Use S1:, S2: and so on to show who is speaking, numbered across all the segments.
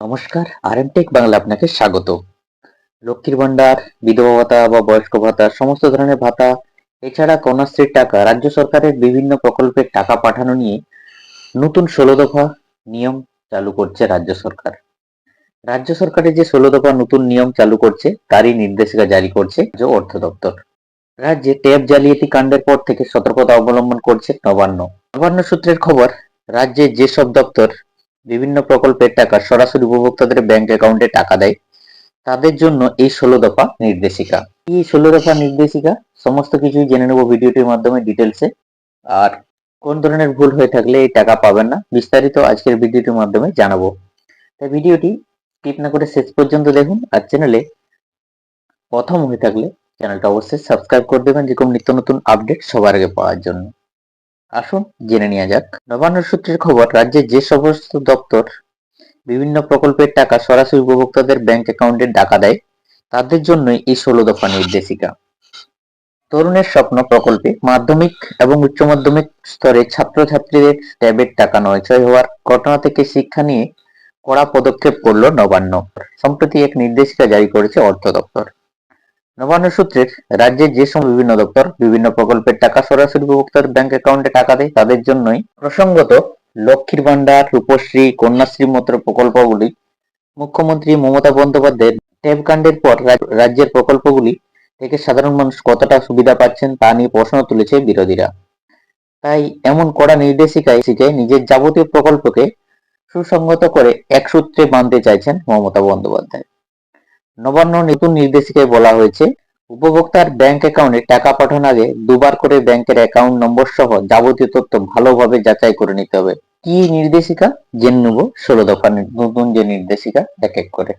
S1: নমস্কার আর M take Bangla আপনাকে স্বাগত। লক্ষ্মীর ভান্ডার বিধবা ভাতা বা বয়স্ক ভাতা, সমস্ত ধরনের ভাতা, এছাড়া কন্যাশ্রীর টাকা, রাজ্য সরকারের বিভিন্ন প্রকল্পের টাকা পাঠানো নিয়ে নতুন ষোলো দফা নিয়ম চালু করছে রাজ্য সরকার। রাজ্য সরকারের যে ষোলো দফা নতুন নিয়ম চালু করছে, তারই নির্দেশিকা জারি করছে রাজ্য অর্থ দপ্তর। রাজ্যে ট্যাব জালিয়াতি কাণ্ডের পর থেকে সতর্কতা অবলম্বন করছে নবান্ন। নবান্ন সূত্রের খবর রাজ্যে যেসব দপ্তর বিভিন্ন প্রকল্পের টাকা সরাসরি উপভোক্তাদের ব্যাংক অ্যাকাউন্টে টাকা দেয়। তাদের জন্য এই ষোলো দফা নির্দেশিকা। এই ষোলো দফা নির্দেশিকা? সমস্ত কিছুই জেনে নেব ভিডিওটির মাধ্যমে ডিটেলসে আর কোন ধরনের ভুল হয়ে থাকলে এই টাকা পাবেন না, বিস্তারিত আজকের ভিডিওটির মাধ্যমে জানাব। তাই ভিডিওটি স্কিপ না করে শেষ পর্যন্ত দেখুন আর চ্যানেলে প্রথম হয়ে থাকলে চ্যানেলটা অবশ্যই সাবস্ক্রাইব করে দেবেন, যেরকম নিত্য নতুন আপডেট সবার আগে পাওয়ার জন্য। আসুন জেনে নেওয়া যাক। নবান্ন সূত্রের খবর, রাজ্যের যে সমস্ত দপ্তর বিভিন্ন প্রকল্পের টাকা সরাসরি উপভোক্তাদের ব্যাংক অ্যাকাউন্টে টাকা দেয়, তাদের জন্যই এই ষোলো দফা নির্দেশিকা। তরুণের স্বপ্ন প্রকল্পে মাধ্যমিক এবং উচ্চ মাধ্যমিক স্তরে ছাত্রছাত্রীদের ট্যাবের টাকা নয় নয়ছয় হওয়ার ঘটনা থেকে শিক্ষা নিয়ে কড়া পদক্ষেপ করল নবান্ন। সম্প্রতি এক নির্দেশিকা জারি করেছে অর্থ দপ্তর। নবান্ন সূত্রের রাজ্যের যে সময় বিভিন্ন দপ্তর, বিভিন্ন প্রকল্পের টাকা সরাসরি উপভোক্তার ব্যাংক অ্যাকাউন্টে টাকা দেয়, তাদের জন্যই প্রসঙ্গত লক্ষ্মীর ভান্ডার রূপশ্রী কন্যাশ্রীর মতো প্রকল্পগুলি মুখ্যমন্ত্রী মমতা বন্দ্যোপাধ্যায়ের ট্যাব কাণ্ডের পর রাজ্যের প্রকল্পগুলি থেকে সাধারণ মানুষ কতটা সুবিধা পাচ্ছেন তা নিয়ে প্রশ্ন তুলেছে বিরোধীরা। তাই এমন কড়া নির্দেশিকায় শিখে নিজের যাবতীয় প্রকল্পকে সুসংগত করে এক সূত্রে বাঁধতে চাইছেন মমতা বন্দ্যোপাধ্যায়। নবান্ন নতুন নির্দেশিকায় বলা হয়েছে, উপভোক্তার ব্যাংক অ্যাকাউন্টে টাকা পাঠানোর আগে দুবার করে ব্যাংকের অ্যাকাউন্ট নম্বর সহ যাবতীয় তথ্য ভালোভাবে যাচাই করে নিতে হবে। কি নির্দেশিকা? জেনে নেব। ষোলো দফা নতুন যে নির্দেশিকা, এক এক করে।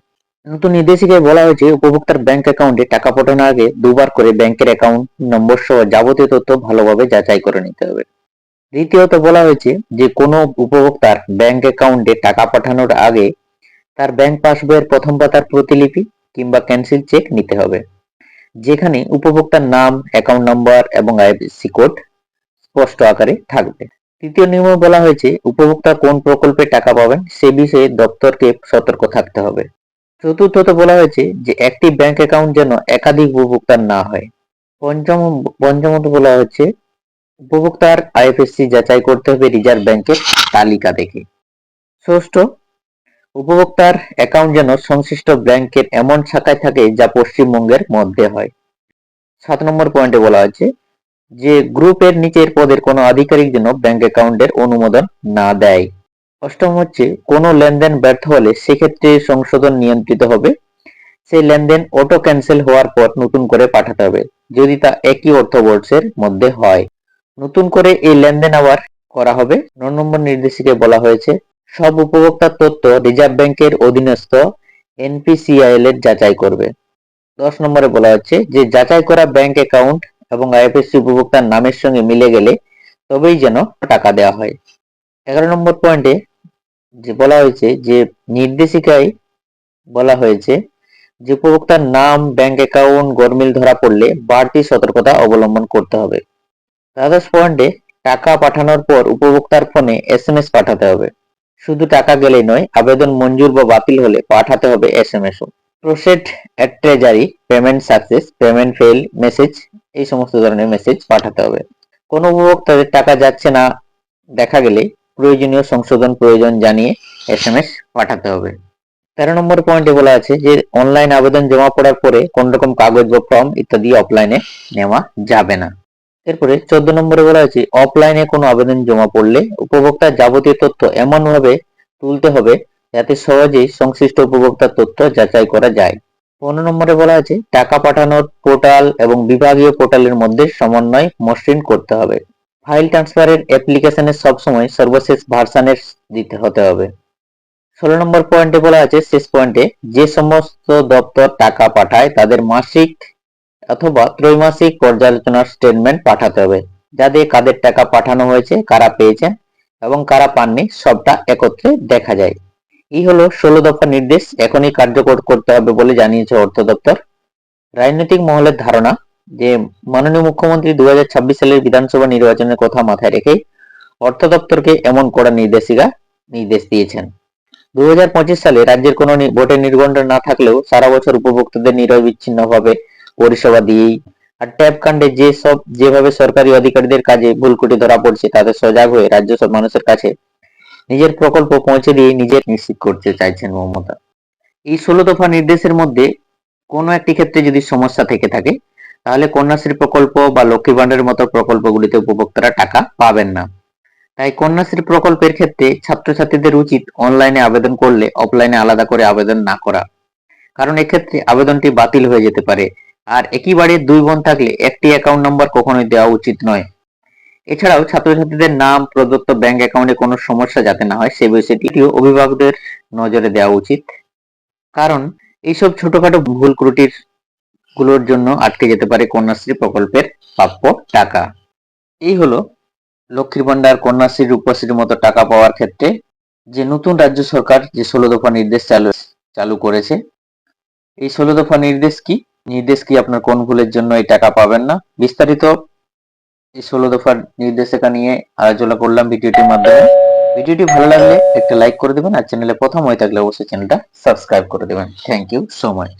S1: নতুন নির্দেশিকায় বলা হয়েছে, উপভোক্তার ব্যাংক অ্যাকাউন্টে টাকা পাঠানোর আগে দুবার করে ব্যাংকের অ্যাকাউন্ট নম্বর সহ যাবতীয় তথ্য ভালোভাবে যাচাই করে নিতে হবে। দ্বিতীয়ত বলা হয়েছে যে, কোনো উপভোক্তার ব্যাংক অ্যাকাউন্টে টাকা পাঠানোর আগে তার ব্যাংক পাসবইয়ের প্রথম পাতার প্রতিলিপি কিংবা ক্যান্সেল চেক নিতে হবে। যেখানে উপভোক্তার নাম অ্যাকাউন্ট নম্বর এবং আইএফএসসি কোড স্পষ্ট আকারে থাকবে। তৃতীয় নিয়মে বলা হয়েছে, উপভোক্তা কোন প্রকল্পে টাকা পাবেন সে বিষয়ে দপ্তরকে সতর্ক থাকতে হবে। চতুর্থত বলা হয়েছে যে, একটি ব্যাংক অ্যাকাউন্ট যেন একাধিক উপভোক্তার না হয়। পঞ্চম, পঞ্চমত বলা হয়েছে, উপভোক্তার আইএফএসসি যাচাই করতে হবে রিজার্ভ ব্যাংকের তালিকা দেখে। ষষ্ঠ উপভোক্তার অ্যাকাউন্ট যেন সংশ্লিষ্ট ব্যাংকের এমন শাখায় থাকে যা পশ্চিমবঙ্গের মধ্যে হয়। সাত নম্বর পয়েন্টে বলা হয়েছে যে গ্রুপের নিচের পদের কোনো আধিকারিক যেন ব্যাংক অ্যাকাউন্টের অনুমোদন না দেয়। অষ্টম হচ্ছে কোনো লেনদেন ব্যর্থ হলে সেক্ষেত্রে সংশোধন নিয়ন্ত্রিত হবে। সেই লেনদেন অটো ক্যান্সেল হওয়ার পর নতুন করে পাঠাতে হবে, যদি তা একই অর্থবর্ষের মধ্যে হয়। নতুন করে এই লেনদেন আবার করা হবে। ন নম্বর নির্দেশিকায় বলা হয়েছে সব উপভোক্তার তথ্য রিজার্ভ ব্যাংকের অধীনস্থ এনপিসিআইএল এর যাচাই করবে। দশ নম্বরে বলা হচ্ছে যে, যাচাই করা ব্যাংক অ্যাকাউন্ট এবং আইএফএসসি উপভোক্তার নামের সঙ্গে মিলে গেলে তবেই যেন টাকা দেওয়া হয়। এগারো নম্বর পয়েন্টে যে বলা হয়েছে যে, নির্দেশিকায় বলা হয়েছে যে, উপভোক্তার নাম, ব্যাংক অ্যাকাউন্ট গরমিল ধরা পড়লে বাড়তি সতর্কতা অবলম্বন করতে হবে। দ্বাদশ পয়েন্টে টাকা পাঠানোর পর উপভোক্তার ফোনে এস পাঠাতে হবে। শুধু টাকা গেলেই নয়, আবেদন মঞ্জুর বা বাতিল হলে পাঠাতে হবে এসএমএসও proceed at treasury payment success payment fail message এই সমস্ত ধরনের মেসেজ পাঠাতে হবে। কোনো উপভোক্তাদের টাকা যাচ্ছে না দেখা গেলে প্রয়োজনীয় সংশোধন প্রয়োজন জানিয়ে এস এম এস পাঠাতে হবে। তেরো নম্বর পয়েন্টে বলা আছে যে অনলাইন আবেদন জমা পড়ার পরে কোন রকম কাগজ বা ফর্ম ইত্যাদি অফলাইনে নেওয়া যাবে না। এরপরে চোদ্দ নম্বরে বলা হয়েছে অফলাইনে কোনো আবেদন জমা পড়লে উপভোক্তার যাবতীয় তথ্য এমনভাবে তুলতে হবে যাতে সহজেই সংশ্লিষ্ট উপভোক্তার তথ্য যাচাই করা যায়। পনেরো নম্বরে বলা আছে টাকা পাঠানোর পোর্টাল এবং বিভাগীয় পোর্টালের মধ্যে সমন্বয় মসৃণ করতে হবে। ফাইল ট্রান্সফারের অ্যাপ্লিকেশনের সবসময় সর্বশেষ ভার্সানের দিতে হতে হবে। ষোলো নম্বর পয়েন্টে বলা আছে শেষ পয়েন্টে যে সমস্ত দপ্তর টাকা পাঠায় তাদের মাসিক অথবা ত্রৈমাসিক পর্যালোচনার স্টেটমেন্ট পাঠাতে হবে যাতে কাদের টাকা পাঠানো হয়েছে, কারা পেয়েছেন এবং কারা পাননি, সবটা একত্রে দেখা যায়। এই হলো ষোলো দফা নির্দেশ, এখনই কার্যকর করতে হবে বলে জানিয়েছে অর্থ দপ্তর। রাজনৈতিক মহলের ধারণা যে, মাননীয় মুখ্যমন্ত্রী দুই হাজার ছাব্বিশ সালের বিধানসভা নির্বাচনের কথা মাথায় রেখেই অর্থ দপ্তরকে এমন কড়া নির্দেশিকা, নির্দেশ দিয়েছেন। দু হাজার পঁচিশ সালে রাজ্যের কোনো ভোটের নির্গণ্ড না থাকলেও সারা বছর উপভোক্তাদের নিরবিচ্ছিন্নভাবে পরিষেবা দিয়েই। আর ট্যাব কাণ্ডে যে সব যেভাবে সরকারি অধিকারীদের কাজে ভুলকুটি ধরা পড়ছে তাতে সজাগ হয়ে রাজ্য সব মানুষের কাছে নিজের প্রকল্প পৌঁছে দিয়ে নিজের নিশ্চিত করতে চাইছেন মমতা। এই ষোলো দফা নির্দেশের মধ্যে কোনো একটি ক্ষেত্রে যদি সমস্যা থেকে থাকে, তাহলে কন্যাশ্রী প্রকল্প বা লক্ষ্মী ভাণ্ডারের মতো প্রকল্পগুলিতে উপভোক্তারা টাকা পাবেন না। তাই কন্যাশ্রী প্রকল্পের ক্ষেত্রে ছাত্রছাত্রীদের উচিত অনলাইনে আবেদন করলে অফলাইনে আলাদা করে আবেদন না করা। কারণ এক্ষেত্রে আবেদনটি বাতিল হয়ে যেতে পারে। আর একই বাড়ির দুই বোন থাকলে একটি অ্যাকাউন্ট নম্বর কখনোই দেওয়া উচিত নয়। এছাড়াও ছাত্রছাত্রীদের নাম, প্রদত্ত ব্যাংক অ্যাকাউন্টে কোনো সমস্যা যাতে না হয়, সে বিষয়টিও অভিভাবকদের নজরে দেওয়া উচিত। কারণ এইসব ছোটখাটো ভুল ত্রুটিরগুলোর জন্য আটকে যেতে পারে কন্যাশ্রী প্রকল্পের প্রাপ্য টাকা। এই হলো লক্ষ্মীর ভান্ডার কন্যাশ্রী রূপশ্রীর মতো টাকা পাওয়ার ক্ষেত্রে যে নতুন রাজ্য সরকার যে ষোলো দফা নির্দেশ চালু চালু করেছে। এই ষোলো দফা নির্দেশ কি? নির্দেশ কি আপনার কোন ভুলের জন্য এই টাকা পাবেন না? বিস্তারিত এই ষোলো দফার নির্দেশিকা নিয়ে আলোচনা করলাম ভিডিওটির মাধ্যমে। ভিডিওটি ভালো লাগলে একটা লাইক করে দেবেন আর চ্যানেলে প্রথম হয়ে থাকলে অবশ্যই চ্যানেলটা সাবস্ক্রাইব করে দেবেন। Thank you so much